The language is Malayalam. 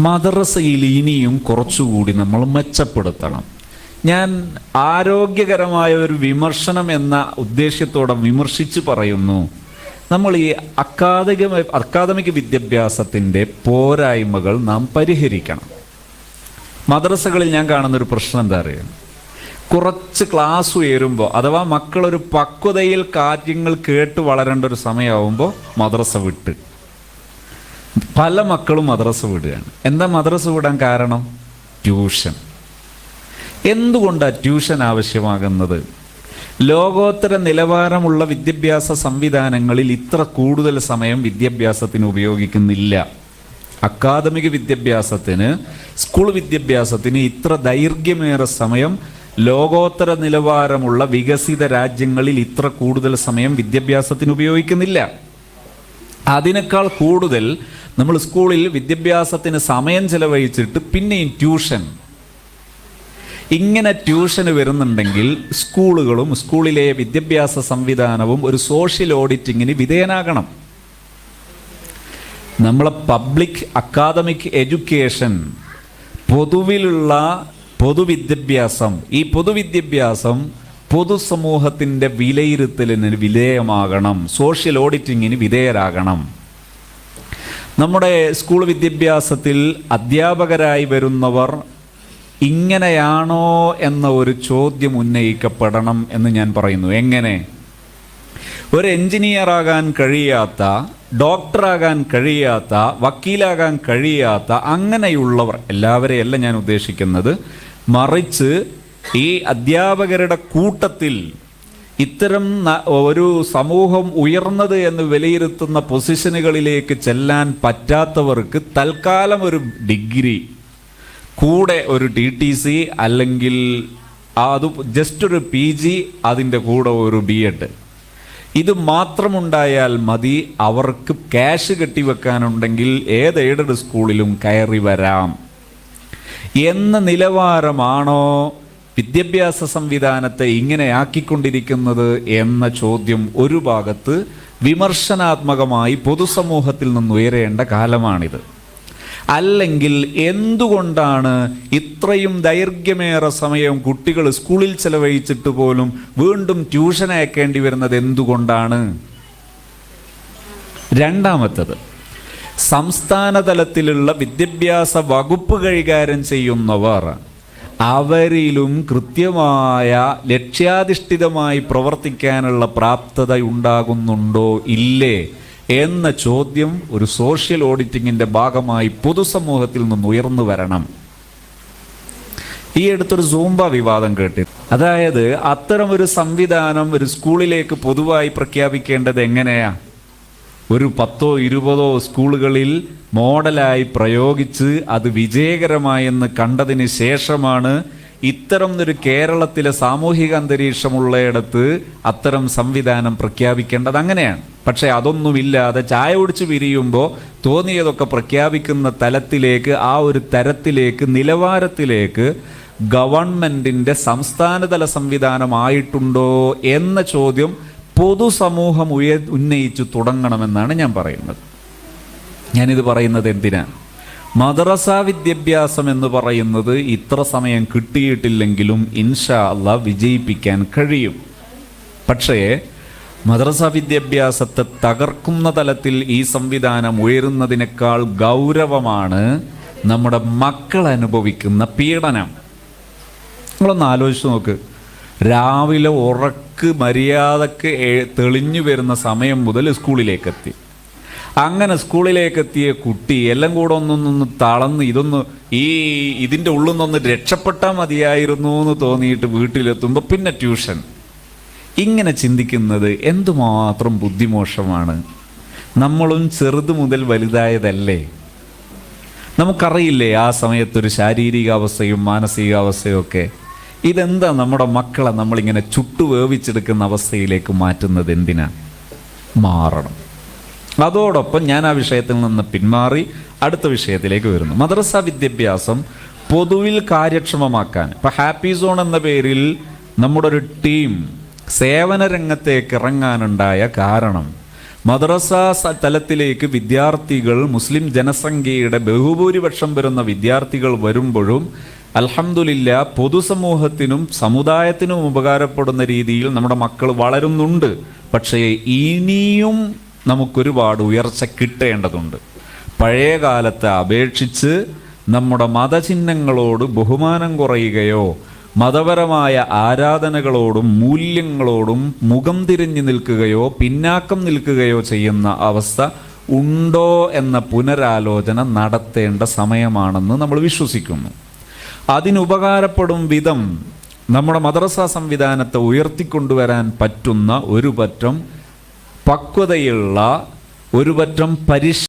മദ്രസയിൽ ഇനിയും കുറച്ചുകൂടി നമ്മൾ മെച്ചപ്പെടുത്തണം. ഞാൻ ആരോഗ്യകരമായ ഒരു വിമർശനം എന്ന ഉദ്ദേശ്യത്തോടെ വിമർശിച്ച് പറയുന്നു. നമ്മൾ ഈ അക്കാദമിക അക്കാദമിക വിദ്യാഭ്യാസത്തിന്റെ പോരായ്മകൾ നാം പരിഹരിക്കണം. മദ്രസകളിൽ ഞാൻ കാണുന്ന ഒരു പ്രശ്നം എന്താ അറിയാം? കുറച്ച് ക്ലാസ് ഉയരുമ്പോൾ അഥവാ മക്കളൊരു പക്വതയിൽ കാര്യങ്ങൾ കേട്ട് വളരേണ്ട ഒരു സമയമാവുമ്പോൾ മദ്രസ വിട്ട്. പല മക്കളും മദ്രസ വിടുകയാണ്. എന്താ മദ്രസ വിടാൻ കാരണം? ട്യൂഷൻ. എന്തുകൊണ്ടാണ് ട്യൂഷൻ ആവശ്യമാകുന്നത്? ലോകോത്തര നിലവാരമുള്ള വിദ്യാഭ്യാസ സംവിധാനങ്ങളിൽ ഇത്ര കൂടുതൽ സമയം വിദ്യാഭ്യാസത്തിന് ഉപയോഗിക്കുന്നില്ല. അക്കാദമിക വിദ്യാഭ്യാസത്തിന് സ്കൂൾ വിദ്യാഭ്യാസത്തിന് ഇത്ര ദൈർഘ്യമേറെ സമയം ലോകോത്തര നിലവാരമുള്ള വികസിത രാജ്യങ്ങളിൽ ഇത്ര കൂടുതൽ സമയം വിദ്യാഭ്യാസത്തിന് ഉപയോഗിക്കുന്നില്ല. അതിനേക്കാൾ കൂടുതൽ നമ്മൾ സ്കൂളിൽ വിദ്യാഭ്യാസത്തിന് സമയം ചെലവഴിച്ചിട്ട് പിന്നെയും ട്യൂഷൻ. ഇങ്ങനെ ട്യൂഷന് വരുന്നുണ്ടെങ്കിൽ സ്കൂളുകളും സ്കൂളിലെ വിദ്യാഭ്യാസ സംവിധാനവും ഒരു സോഷ്യൽ ഓഡിറ്റിങ്ങിന് വിധേയനാകണം. നമ്മളെ പബ്ലിക് അക്കാദമിക് എഡ്യൂക്കേഷൻ പൊതുവിലുള്ള പൊതുവിദ്യാഭ്യാസം ഈ പൊതുവിദ്യാഭ്യാസം പൊതുസമൂഹത്തിന്റെ വിലയിരുത്തലിന് വിധേയമാകണം സോഷ്യൽ ഓഡിറ്റിങ്ങിന് വിധേയരാകണം. നമ്മുടെ സ്കൂൾ വിദ്യാഭ്യാസത്തിൽ അധ്യാപകരായി വരുന്നവർ ഇങ്ങനെയാണോ എന്ന ഒരു ചോദ്യം ഉന്നയിക്കപ്പെടണം എന്ന് ഞാൻ പറയുന്നു. എങ്ങനെ? ഒരു എഞ്ചിനീയർ ആകാൻ കഴിയാത്ത ഡോക്ടറാകാൻ കഴിയാത്ത വക്കീലാകാൻ കഴിയാത്ത അങ്ങനെയുള്ളവർ എല്ലാവരെയല്ല ഞാൻ ഉദ്ദേശിക്കുന്നത് മറിച്ച് ഈ അധ്യാപകരുടെ കൂട്ടത്തിൽ ഇത്തരം ഒരു സമൂഹം ഉയർന്നത് എന്ന് വിലയിരുത്തുന്ന പൊസിഷനുകളിലേക്ക് ചെല്ലാൻ പറ്റാത്തവർക്ക് തൽക്കാലം ഒരു ഡിഗ്രി കൂടെ ഒരു ടി ടി സി അല്ലെങ്കിൽ അത് ജസ്റ്റ് ഒരു പി ജി അതിന്റെ കൂടെ ഒരു ബി എഡ് ഇത് മാത്രമുണ്ടായാൽ മതി അവർക്ക് ക്യാഷ് കെട്ടിവെക്കാനുണ്ടെങ്കിൽ ഏത് എയ്ഡഡ് സ്കൂളിലും കയറി വരാം. എന്ന നിലവാരമാണോ വിദ്യാഭ്യാസ സംവിധാനത്തെ ഇങ്ങനെ ആക്കിക്കൊണ്ടിരിക്കുന്നത് എന്ന ചോദ്യം ഒരു ഭാഗത്ത് വിമർശനാത്മകമായി പൊതുസമൂഹത്തിൽ നിന്ന് ഉയരേണ്ട കാലമാണിത്. അല്ലെങ്കിൽ എന്തുകൊണ്ടാണ് ഇത്രയും ദൈർഘ്യമേറെ സമയം കുട്ടികൾ സ്കൂളിൽ ചെലവഴിച്ചിട്ട് പോലും വീണ്ടും ട്യൂഷൻ അയക്കേണ്ടി വരുന്നത് എന്തുകൊണ്ടാണ്? രണ്ടാമത്തത് സംസ്ഥാന തലത്തിലുള്ള വിദ്യാഭ്യാസ വകുപ്പ് കൈകാര്യം ചെയ്യുന്നവർ അവരിലും കൃത്യമായ ലക്ഷ്യാധിഷ്ഠിതമായി പ്രവർത്തിക്കാനുള്ള പ്രാപ്തത ഉണ്ടാകുന്നുണ്ടോ ഇല്ലേ എന്ന ചോദ്യം ഒരു സോഷ്യൽ ഓഡിറ്റിങ്ങിന്റെ ഭാഗമായി പൊതുസമൂഹത്തിൽ നിന്ന് ഉയർന്നു വരണം. ഈ അടുത്തൊരു സൂംബ വിവാദം കേട്ടി. അതായത് അത്തരം ഒരു സംവിധാനം ഒരു സ്കൂളിലേക്ക് പൊതുവായി പ്രഖ്യാപിക്കേണ്ടത് എങ്ങനെയാ? ഒരു പത്തോ ഇരുപതോ സ്കൂളുകളിൽ മോഡലായി പ്രയോഗിച്ച് അത് വിജയകരമായെന്ന് കണ്ടതിന് ശേഷമാണ് ഇത്തരം ഒരു കേരളത്തിലെ സാമൂഹിക അന്തരീക്ഷമുള്ളയിടത്ത് അത്തരം സംവിധാനം പ്രഖ്യാപിക്കേണ്ടത് അങ്ങനെയാണ്. പക്ഷേ അതൊന്നുമില്ലാതെ ചായ ഒടിച്ച് പിരിയുമ്പോൾ തോന്നിയതൊക്കെ പ്രഖ്യാപിക്കുന്ന തലത്തിലേക്ക് ആ ഒരു തരത്തിലേക്ക് നിലവാരത്തിലേക്ക് ഗവൺമെന്റിന്റെ സംസ്ഥാനതല സംവിധാനമായിട്ടുണ്ടോ എന്ന ചോദ്യം പൊതുസമൂഹം ഉയ ഉന്നയിച്ചു തുടങ്ങണമെന്നാണ് ഞാൻ പറയുന്നത്. ഞാനിത് പറയുന്നത് എന്തിനാണ്? മദ്രസ വിദ്യാഭ്യാസം എന്ന് പറയുന്നത് ഇത്ര സമയം കിട്ടിയിട്ടില്ലെങ്കിലും ഇൻഷാ അല്ല വിജയിപ്പിക്കാൻ കഴിയും. പക്ഷേ മദ്രസ വിദ്യാഭ്യാസത്തെ തകർക്കുന്ന തലത്തിൽ ഈ സംവിധാനം ഉയരുന്നതിനേക്കാൾ ഗൗരവമാണ് നമ്മുടെ മക്കൾ അനുഭവിക്കുന്ന പീഡനം. നിങ്ങളൊന്ന് ആലോചിച്ച് നോക്ക്. രാവിലെ ഉറക്ക് മര്യാദയ്ക്ക് തെളിഞ്ഞു വരുന്ന സമയം മുതൽ സ്കൂളിലേക്കെത്തി. അങ്ങനെ സ്കൂളിലേക്കെത്തിയ കുട്ടി എല്ലാം കൂടെ ഒന്നൊന്നൊന്ന് തളന്ന് ഇതൊന്ന് ഈ ഇതിന്റെ ഉള്ളിൽ നിന്നൊന്ന് രക്ഷപ്പെട്ടാൽ മതിയായിരുന്നു എന്ന് തോന്നിയിട്ട് വീട്ടിലെത്തുമ്പോൾ പിന്നെ ട്യൂഷൻ. ഇങ്ങനെ ചിന്തിക്കുന്നത് എന്തുമാത്രം ബുദ്ധിമോശമാണ്. നമ്മളും ചെറുത് മുതൽ വലുതായതല്ലേ. നമുക്കറിയില്ലേ ആ സമയത്തൊരു ശാരീരികാവസ്ഥയും മാനസികാവസ്ഥയും ഒക്കെ ഇതെന്താ നമ്മുടെ മക്കളെ നമ്മളിങ്ങനെ ചുട്ടു വേവിച്ചെടുക്കുന്ന അവസ്ഥയിലേക്ക് മാറ്റുന്നത് എന്തിനാ? മാറണം. അതോടൊപ്പം ഞാൻ ആ വിഷയത്തിൽ നിന്ന് പിന്മാറി അടുത്ത വിഷയത്തിലേക്ക് വരുന്നു. മദ്രസ വിദ്യാഭ്യാസം പൊതുവിൽ കാര്യക്ഷമമാക്കാൻ ഇപ്പൊ ഹാപ്പി സോൺ എന്ന പേരിൽ നമ്മുടെ ഒരു ടീം സേവന രംഗത്തേക്ക് ഇറങ്ങാനുണ്ടായ കാരണം മദ്രസ തലത്തിലേക്ക് വിദ്യാർത്ഥികൾ മുസ്ലിം ജനസംഖ്യയുടെ ബഹുഭൂരിപക്ഷം വരുന്ന വിദ്യാർത്ഥികൾ വരുമ്പോഴും അൽഹംദുലില്ല പൊതുസമൂഹത്തിനും സമുദായത്തിനും ഉപകാരപ്പെടുന്ന രീതിയിൽ നമ്മുടെ മക്കൾ വളരുന്നുണ്ട്. പക്ഷേ ഇനിയും നമുക്കൊരുപാട് ഉയർച്ച കിട്ടേണ്ടതുണ്ട്. പഴയ കാലത്തെ അപേക്ഷിച്ച് നമ്മുടെ മതചിഹ്നങ്ങളോട് ബഹുമാനം കുറയുകയോ മതപരമായ ആരാധനകളോടും മൂല്യങ്ങളോടും മുഖം തിരിഞ്ഞു നിൽക്കുകയോ പിന്നാക്കം നിൽക്കുകയോ ചെയ്യുന്ന അവസ്ഥ ഉണ്ടോ എന്ന പുനരാലോചന നടത്തേണ്ട സമയമാണെന്ന് നമ്മൾ വിശ്വസിക്കുന്നു. അതിനുപകാരപ്പെടും വിധം നമ്മുടെ മദ്രസ സംവിധാനത്തെ ഉയർത്തിക്കൊണ്ടുവരാൻ പറ്റുന്ന ഒരു പറ്റം പക്വതയുള്ള ഒരു പറ്റം പരിശ